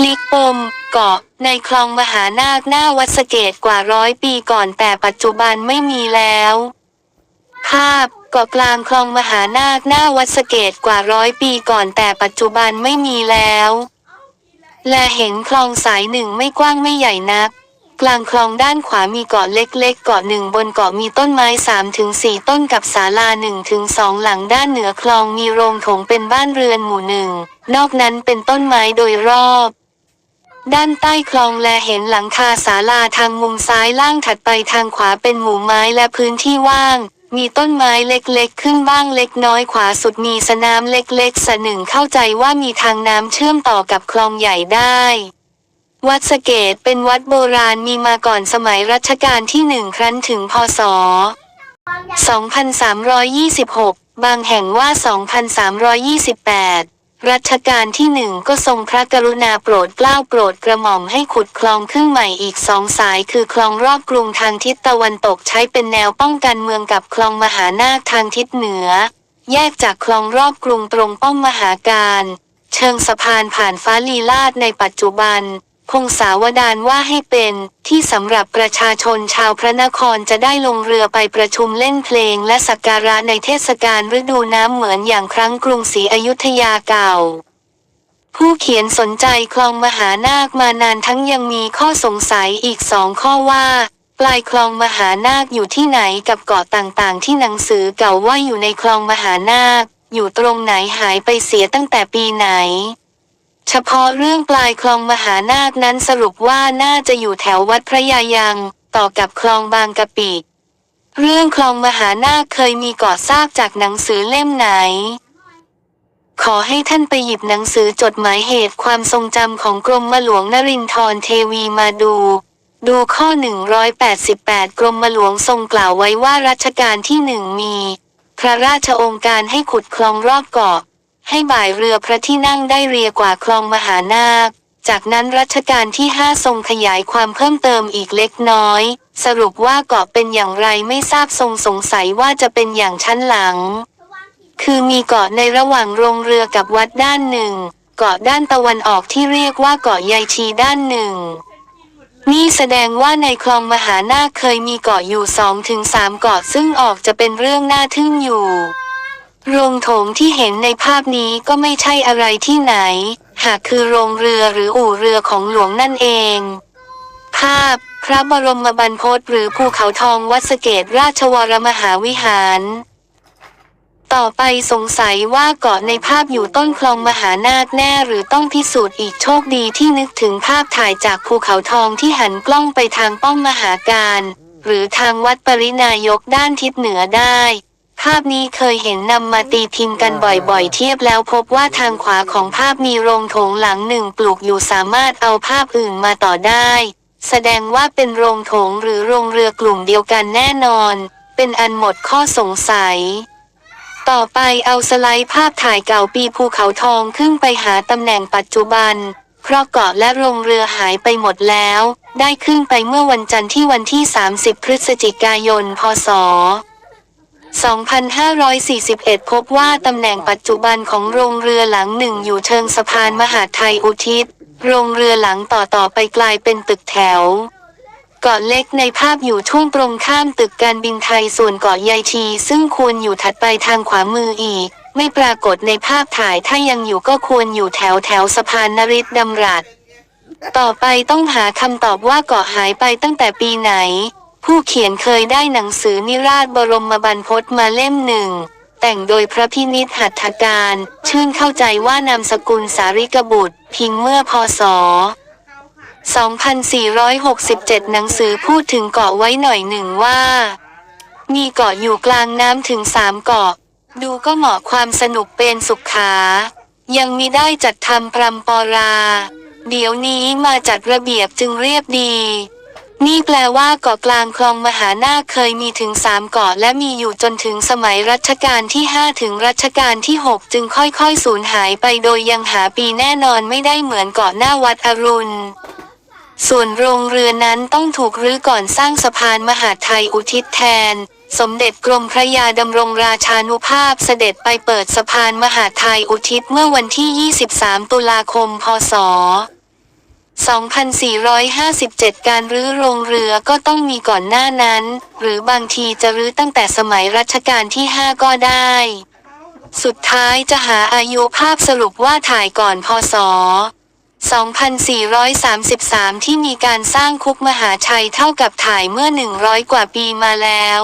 คลิกปมเกาะในคลองมหานาคหน้าวัดสะเกตกว่าร้อยปีก่อนแต่ปัจจุบันไม่มีแล้ว ภาพเกาะกลางคลองมหานาคหน้าวัดสะเกตกว่าร้อยปีก่อนแต่ปัจจุบันไม่มีแล้ว และเห็นคลองสายหนึ่งไม่กว้างไม่ใหญ่นัก กลางคลองด้านขวามีเกาะเล็กๆ เกาะหนึ่งบนเกาะมีต้นไม้3าถึงสต้นกับศาลา1นถึงสหลังด้านเหนือคลองมีโรงโถงเป็นบ้านเรือนหมู่หนึ่ง นอกนั้นเป็นต้นไม้โดยรอบ ด้านใต้คลองแลเห็นหลังคาศาลาทางมุมซ้ายล่างถัดไปทางขวาเป็นหมู่ไม้และพื้นที่ว่าง มีต้นไม้เล็กๆ ขึ้นบ้างเล็กน้อยขวาสุดมีสนามเล็กๆสะหนึ่งเข้าใจว่ามีทางน้ำเชื่อมต่อกับคลองใหญ่ได้ วัดสะเกตเป็นวัดโบราณมีมาก่อนสมัยรัชกาลที่หนึ่งครั้นถึงพศ 2326 บางแห่งว่า 2328 รัชกาลที่หนึ่งก็ทรงพระกรุณาโปรดเกล้าโปรดกระหม่อมให้ขุดคลองขึ้นใหม่อีกสองสายคือคลองรอบกรุงทางทิศตะวันตกใช้เป็นแนวป้องกันเมืองกับคลองมหานาคทางทิศเหนือ แยกจากคลองรอบกรุงตรงป้อมมหาการ เชิงสะพานผ่านฟ้าลีลาดในปัจจุบัน พงศาวดารว่าให้เป็นที่สำหรับประชาชนชาวพระนครจะได้ลงเรือไปประชุมเล่นเพลงและสักการะในเทศกาลฤดูน้ำเหมือนอย่างครั้งกรุงศรีอยุธยาเก่า ผู้เขียนสนใจคลองมหานาคมานานทั้งยังมีข้อสงสัยอีกสองข้อว่า ปลายคลองมหานาคอยู่ที่ไหนกับเกาะต่างๆ ที่หนังสือเก่าว่าอยู่ในคลองมหานาค อยู่ตรงไหนหายไปเสียตั้งแต่ปีไหน เฉพาะเรื่องปลายคลองมหานาคนั้นสรุปว่าน่าจะอยู่แถววัดพระยายัง ต่อกับคลองบางกะปิ เรื่องคลองมหานาคเคยมีก่อทราบจากหนังสือเล่มไหน ขอให้ท่านไปหยิบหนังสือจดหมายเหตุความทรงจำของกรมมหลวงนรินทรเทวีมาดู ดูข้อ 188 กรมหลวงทรงกล่าวไว้ว่ารัชกาลที่หนึ่งมี พระราชองค์การให้ขุดคลองรอบเกาะ ให้บ่ายเรือพระที่นั่งได้เรียกว่าคลองมหานาค จากนั้นรัชกาลที่ห้าทรงขยายความเพิ่มเติมอีกเล็กน้อย สรุปว่าเกาะเป็นอย่างไรไม่ทราบทรงสงสัยว่าจะเป็นอย่างชั้นหลัง คือมีเกาะในระหว่างโรงเรือกับวัดด้านหนึ่ง เกาะด้านตะวันออกที่เรียกว่าเกาะยายชีด้านหนึ่งนี่แสดงว่าในคลองมหานาคเคยมีเกาะอยู่สองถึงสามเกาะซึ่งออกจะเป็นเรื่องน่าทึ่งอยู่ โรงโถงที่เห็นในภาพนี้ก็ไม่ใช่อะไรที่ไหน หากคือโรงเรือหรืออู่เรือของหลวงนั่นเอง ภาพ พระบรมบรรพตหรือภูเขาทองวัดสเกตราชวรมหาวิหาร ต่อไปสงสัยว่าเกาะในภาพอยู่ต้นคลองมหานาคแน่หรือต้องพิสูจน์อีกโชคดีที่นึกถึงภาพถ่ายจากภูเขาทองที่หันกล้องไปทางป้อมมหาการ หรือทางวัดปรินายกด้านทิศเหนือได้ ภาพนี้เคยเห็นนำมาตีพิมพ์กันบ่อยๆ เทียบแล้วพบว่าทางขวาของภาพมีโรงโถงหลังหนึ่งปลูกอยู่สามารถเอาภาพอื่นมาต่อได้ แสดงว่าเป็นโรงโถงหรือโรงเรือกลุ่มเดียวกันแน่นอน เป็นอันหมดข้อสงสัย ต่อไปเอาสไลด์ภาพถ่ายเก่าปีภูเขาทองขึ้นไปหาตำแหน่งปัจจุบัน เพราะเกาะและโรงเรือหายไปหมดแล้ว ได้ขึ้นไปเมื่อวันจันทร์ที่วันที่ 30 พฤศจิกายน พศ 2541 พบว่าตำแหน่งปัจจุบันของโรงเรือหลังหนึ่งอยู่เชิงสะพานมหาไทยอุทิศ โรงเรือหลังต่อต่อไปกลายเป็นตึกแถว เกาะเล็กในภาพอยู่ช่วงตรงข้ามตึกการบินไทยส่วนเกาะยายที ซึ่งควรอยู่ถัดไปทางขวามืออีก ไม่ปรากฏในภาพถ่ายถ้ายังอยู่ก็ควรอยู่แถวแถวสะพานนริศดำรัสต่อไปต้องหาคำตอบว่าเกาะหายไปตั้งแต่ปีไหน ผู้เขียนเคยได้หนังสือนิราชบรมบรรพตมาเล่มหนึ่ง แต่งโดยพระพินิษหัตถการ ชื่นเข้าใจว่านามสกุลสาริกบุตร พิมพ์เมื่อพศ2467 หนังสือพูดถึงเกาะไว้หน่อยหนึ่งว่า มีเกาะอยู่กลางน้ำถึงสามเกาะ ดูก็เหมาะความสนุกเป็นสุขขา ยังมีได้จัดทำพรำปอรา เดี๋ยวนี้มาจัดระเบียบจึงเรียบดี นี่แปลว่าเกาะกลางคลองมหานาคเคยมีถึงสามเกาะและมีอยู่จนถึงสมัยรัชกาลที่ 5 ถึงรัชกาลที่ 6 จึงค่อยๆ สูญหายไปโดยยังหาปีแน่นอนไม่ได้เหมือนเกาะหน้าวัดอรุณ ส่วนโรงเรือนั้นต้องถูกรื้อก่อนสร้างสะพานมหาไทยอุทิศแทน สมเด็จกรมพระยาดำรงราชานุภาพเสด็จไปเปิดสะพานมหาไทยอุทิศเมื่อวันที่ 23 ตุลาคม พศ 2457 การรื้อโรงเรือก็ต้องมีก่อนหน้านั้น หรือบางทีจะรื้อตั้งแต่สมัยรัชกาลที่ 5 ก็ได้ สุดท้ายจะหาอายุภาพสรุปว่าถ่ายก่อนพศ 2433 ที่มีการสร้างคุกมหาชัยเท่ากับถ่ายเมื่อ 100 กว่าปีมาแล้ว